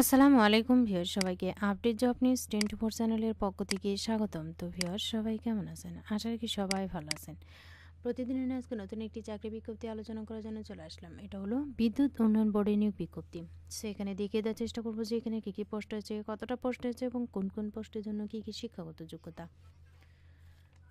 আসসালামু আলাইকুম ভিওর সবাইকে update job news twenty four চ্যানেলের পক্ষ থেকে স্বাগতম। তো ভিওর সবাই কেমন আছেন? আশা রাখি সবাই ভালো আছেন। প্রতিদিনের আজকে নতুন একটি চাকরি বিজ্ঞপ্তি আলোচনা করার জন্য চলে আসলাম। এটা হলো বিদ্যুৎ উন্নয়ন বোর্ডের নিয়োগ বিজ্ঞপ্তি। সেখানে দেখিয়ে দেওয়ার চেষ্টা করব যে এখানে কী কী পোস্ট আছে কতটা পোস্ট আছে এবং কোন কোন পোস্টের জন্য কী কী শিক্ষাগত যোগ্যতা।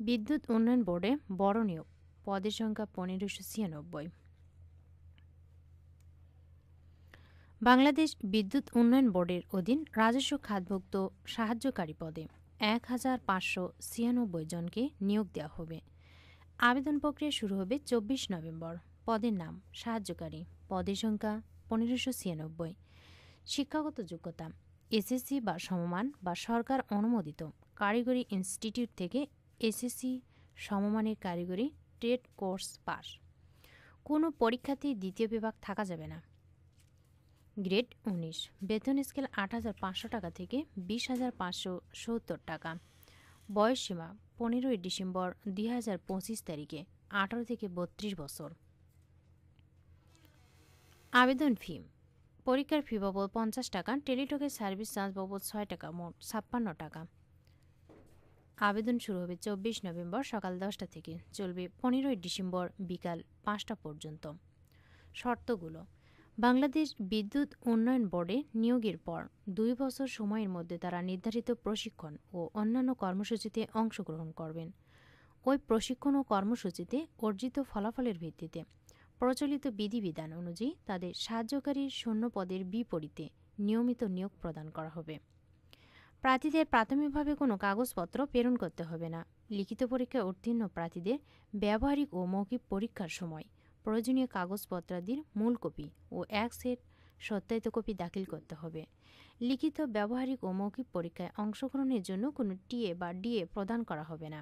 বিদ্যুৎ উন্নয়ন বোর্ডে বড় নিয়োগ, পদের সংখ্যা পনেরোশো ছিয়ানব্বই। বাংলাদেশ বিদ্যুৎ উন্নয়ন বোর্ডের অধীন রাজস্ব খাতভুক্ত সাহায্যকারী পদে এক হাজার পাঁচশো ছিয়ানব্বই জনকে নিয়োগ দেওয়া হবে। আবেদন প্রক্রিয়া শুরু হবে চব্বিশ নভেম্বর। পদের নাম সাহায্যকারী, পদের সংখ্যা পনেরোশো ছিয়ানব্বই। শিক্ষাগত যোগ্যতা, এসএসসি বা সমমান বা সরকার অনুমোদিত, কারিগরি ইনস্টিটিউট থেকে এসএসসি সমমানের কারিগরি ট্রেড কোর্স পাস। কোনো পরীক্ষাতেই দ্বিতীয় বিভাগ থাকা যাবে না। গ্রেড উনিশ। বেতন স্কেল আট হাজার পাঁচশো টাকা থেকে বিশ হাজার পাঁচশো সত্তর টাকা। বয়স সীমা পনেরোই ডিসেম্বর দুই হাজার পঁচিশ তারিখে আঠারো থেকে বত্রিশ বছর। আবেদন ফি। পরীক্ষার ফি বাবদ পঞ্চাশ টাকা, টেলিটকের সার্ভিস চার্জ বাবদ ছয় টাকা, মোট ছাপ্পান্ন টাকা। আবেদন শুরু হবে চব্বিশ নভেম্বর সকাল দশটা থেকে। চলবে পনেরোই ডিসেম্বর বিকাল পাঁচটা পর্যন্ত। শর্তগুলো। বাংলাদেশ বিদ্যুৎ উন্নয়ন বোর্ডে নিয়োগের পর দুই বছর সময়ের মধ্যে তারা নির্ধারিত প্রশিক্ষণ ও অন্যান্য কর্মসূচিতে অংশগ্রহণ করবেন। ওই প্রশিক্ষণ ও কর্মসূচিতে অর্জিত ফলাফলের ভিত্তিতে প্রচলিত বিধিবিধান অনুযায়ী তাদের সাহায্যকারী শূন্য পদের বিপরীতে নিয়মিত নিয়োগ প্রদান করা হবে। প্রার্থীদের প্রাথমিকভাবে কোনো কাগজপত্র প্রেরণ করতে হবে না। লিখিত পরীক্ষায় উত্তীর্ণ প্রার্থীদের ব্যবহারিক ও মৌখিক পরীক্ষার সময় প্রয়োজনীয় কাগজপত্রাদির মূল কপি ও এক সেট সত্যায়িত কপি দাখিল করতে হবে। লিখিত ব্যবহারিক ও মৌখিক পরীক্ষায় অংশগ্রহণের জন্য কোনো টিএ বা ডিএ প্রদান করা হবে না।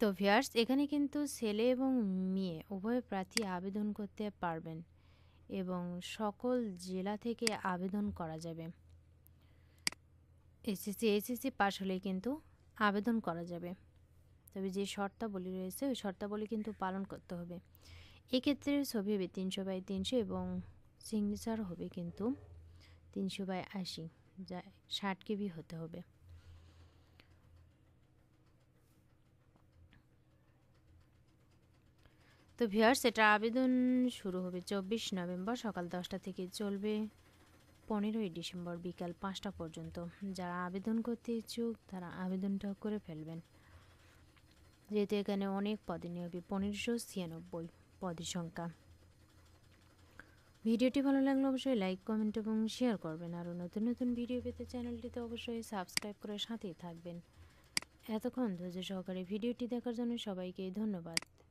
তো ভিয়ার্স এখানে কিন্তু ছেলে এবং মেয়ে উভয় প্রার্থী আবেদন করতে পারবেন। এবং সকল জেলা থেকে আবেদন করা যাবে। এসএসসি এসএসসি পাশ হলে কিন্তু আবেদন করা যাবে। তবে যে শর্তাবলী রয়েছে, ওই শর্তাবলী কিন্তু পালন করতে হবে। এক্ষেত্রে ছবি হবে তিনশো বাই তিনশো এবং সিগনেচার হবে কিন্তু তিনশো বাই আশি, যা ষাট কেবি হতে হবে। তো ভিয়ার্স এটা আবেদন শুরু হবে চব্বিশ নভেম্বর সকাল দশটা থেকে চলবে পনেরোই ডিসেম্বর বিকাল পাঁচটা পর্যন্ত। যারা আবেদন করতে ইচ্ছুক, তারা আবেদনটা করে ফেলবেন। যেহেতু এখানে অনেক পদে নিয়োগে পনেরোশো ছিয়ানব্বই পদের সংখ্যা। ভিডিওটি ভালো লাগলে অবশ্যই লাইক, কমেন্ট এবং শেয়ার করবেন। আরও নতুন নতুন ভিডিও পেতে চ্যানেলটিতে অবশ্যই সাবস্ক্রাইব করে সাথেই থাকবেন। এতক্ষণ ধৈর্য সহকারে ভিডিওটি দেখার জন্য সবাইকে ধন্যবাদ।